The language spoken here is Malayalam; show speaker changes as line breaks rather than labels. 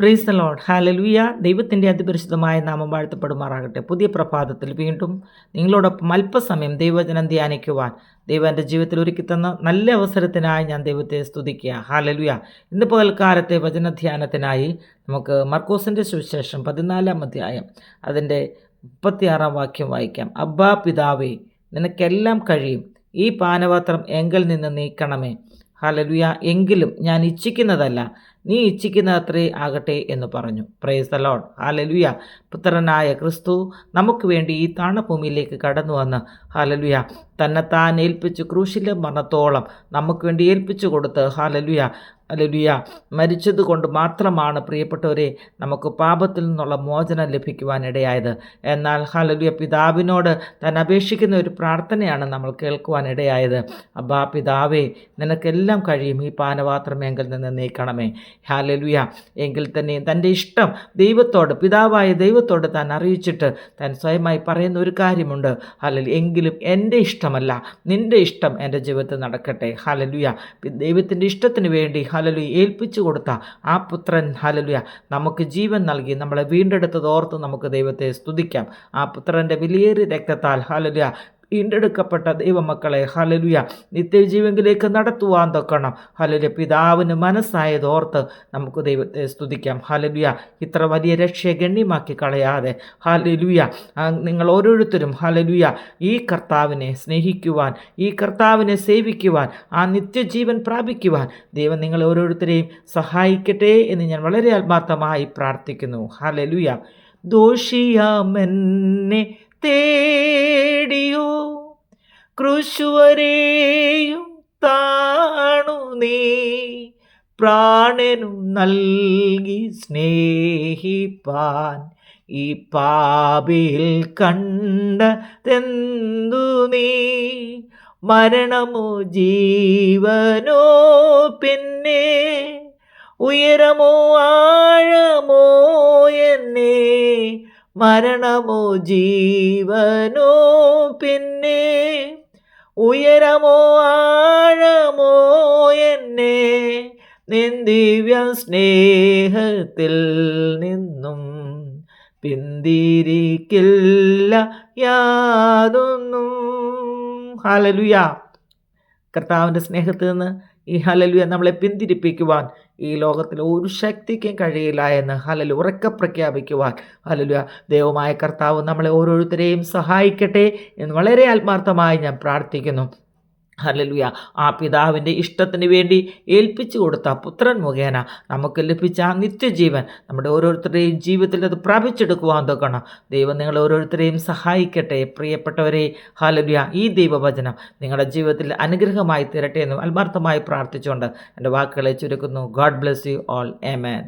പ്രൈസ് ദ ലോഡ് ഹാലലുയ ദൈവത്തിന്റെ അതിപരിശുദ്ധമായ നാമം വാഴ്ത്തപ്പെടുമാറാകട്ടെ. പുതിയ പ്രഭാതത്തിൽ വീണ്ടും നിങ്ങളോടൊപ്പം അല്പസമയം ദൈവജനം ധ്യാനിക്കുവാൻ ദൈവം എന്റെ ജീവിതത്തിൽ ഒരുക്കി തന്ന നല്ല അവസരത്തിനായി ഞാൻ ദൈവത്തെ സ്തുതിക്കുക. ഹാലലുയ ഇന്ന് പകൽക്കാലത്തെ വചനധ്യാനത്തിനായി നമുക്ക് മർക്കോസിന്റെ സുവിശേഷം പതിനാലാം അധ്യായം അതിന്റെ മുപ്പത്തിയാറാം വാക്യം വായിക്കാം. അബ്ബാ പിതാവേ നിനക്കെല്ലാം കഴിയും. ഈ പാനപാത്രം എങ്കിൽ നിന്ന് നീക്കണമേ. ഹാലലുയ എങ്കിലും ഞാൻ ഇച്ഛിക്കുന്നതല്ല. നീ ഇച്ഛിക്കുന്നത്രേ ആകട്ടെ എന്ന് പറഞ്ഞു. പ്രേസ് ലോഡ് ഹാലലുയ പുത്രനായ ക്രിസ്തു നമുക്ക് വേണ്ടി ഈ താണഭൂമിയിലേക്ക് കടന്നു വന്ന് ഹാലലുയ തന്നെത്താൻ ഏൽപ്പിച്ച് ക്രൂശിലെ മരണത്തോളം നമുക്ക് വേണ്ടി ഏൽപ്പിച്ചു കൊടുത്ത് ഹാലലുയ അലലുയ മരിച്ചത് കൊണ്ട് മാത്രമാണ് പ്രിയപ്പെട്ടവരെ നമുക്ക് പാപത്തിൽ നിന്നുള്ള മോചനം ലഭിക്കുവാനിടയായത്. എന്നാൽ ഹലലുയ പിതാവിനോട് താൻ അപേക്ഷിക്കുന്ന ഒരു പ്രാർത്ഥനയാണ് നമ്മൾ കേൾക്കുവാനിടയായത്. അബ്ബാ പിതാവേ നിനക്കെല്ലാം കഴിയും. ഈ പാനപാത്രം എങ്കിൽ നിന്ന് നീക്കണമേ. ഹാലലുയ എങ്കിൽ തന്നെ തന്റെ ഇഷ്ടം ദൈവത്തോട് പിതാവായ ദൈവത്തോട് താൻ അറിയിച്ചിട്ട് താൻ സ്വയമായി പറയുന്ന ഒരു കാര്യമുണ്ട്. ഹലലു എങ്കിലും എന്റെ ഇഷ്ടമല്ല. നിന്റെ ഇഷ്ടം എന്റെ ജീവിതത്തിൽ നടക്കട്ടെ. ഹലലുയ ദൈവത്തിന്റെ ഇഷ്ടത്തിന് വേണ്ടി ഹലലു ഏൽപ്പിച്ചു കൊടുത്ത ആ പുത്രൻ ഹലലുയ നമുക്ക് ജീവൻ നൽകി നമ്മളെ വീണ്ടെടുത്തത് ഓർത്ത് നമുക്ക് ദൈവത്തെ സ്തുതിക്കാം. ആ പുത്രന്റെ വിലയേറി രക്തത്താൽ ഹലലുയ വീണ്ടെടുക്കപ്പെട്ട ദൈവമക്കളെ ഹലലുയ നിത്യജീവങ്കിലേക്ക് നടത്തുവാൻ തൊക്കണം ഹലലുയ പിതാവിന് മനസ്സായത് ഓർത്ത് നമുക്ക് ദൈവത്തെ സ്തുതിക്കാം. ഹലലുയ ഇത്ര വലിയ രക്ഷയെ ഗണ്യമാക്കി കളയാതെ. ഹലലുയ നിങ്ങൾ ഓരോരുത്തരും ഹലലുയ ഈ കർത്താവിനെ സ്നേഹിക്കുവാൻ ഈ കർത്താവിനെ സേവിക്കുവാൻ ആ നിത്യജീവൻ പ്രാപിക്കുവാൻ ദൈവം നിങ്ങളെ ഓരോരുത്തരെയും സഹായിക്കട്ടെ എന്ന് ഞാൻ വളരെ ആത്മാർത്ഥമായി പ്രാർത്ഥിക്കുന്നു. ഹലലുയ ദോഷിയാമെന്നെ തേടിയോ? കൃഷുവരെയും താണു നീ. പ്രാണനും നൽകി സ്നേഹിപ്പാൻ ഈ പാപിയിൽ കണ്ടതെന്തു നീ? മരണമോ ജീവനോ പിന്നെ? ഉയരമോ മരണമോ ജീവനോ പിന്നെ? ഉയരമോ ആഴമോ എന്നെ? നിന്ദിവ്യ സ്നേഹത്തിൽ നിന്നും പിന്തിരിക്കില്ല യാതൊന്നും. ഹാലലുയ കർത്താവിന്റെ സ്നേഹത്തിൽ നിന്ന് ഈ ഹലലുയ നമ്മളെ പിന്തിരിപ്പിക്കുവാൻ ഈ ലോകത്തിൽ ഒരു ശക്തിക്കും കഴിയില്ല എന്ന് ഹലലു ഉറക്കെ പ്രഖ്യാപിക്കുവാൻ. ഹലലു ദൈവമായ കർത്താവ് നമ്മളെ ഓരോരുത്തരെയും സഹായിക്കട്ടെ എന്ന് വളരെ ആത്മാർത്ഥമായി ഞാൻ പ്രാർത്ഥിക്കുന്നു. ഹലലുയ ആ പിതാവിന്റെ ഇഷ്ടത്തിന് വേണ്ടി ഏൽപ്പിച്ചു കൊടുത്ത പുത്രൻ മുഖേന നമുക്ക് ലഭിച്ച ആ നിത്യജീവൻ നമ്മുടെ ഓരോരുത്തരുടെയും ജീവിതത്തിൽ അത് പ്രാപിച്ചെടുക്കുവാൻ തൊക്കണം ദൈവം നിങ്ങൾ ഓരോരുത്തരെയും സഹായിക്കട്ടെ. പ്രിയപ്പെട്ടവരെ ഹലലുയ ഈ ദൈവവചനം നിങ്ങളുടെ ജീവിതത്തിൽ അനുഗ്രഹമായി തീരട്ടെ എന്ന് ആത്മാർത്ഥമായി പ്രാർത്ഥിച്ചുകൊണ്ട് എന്റെ വാക്കുകളെ ചുരുക്കുന്നു. God bless you all. A man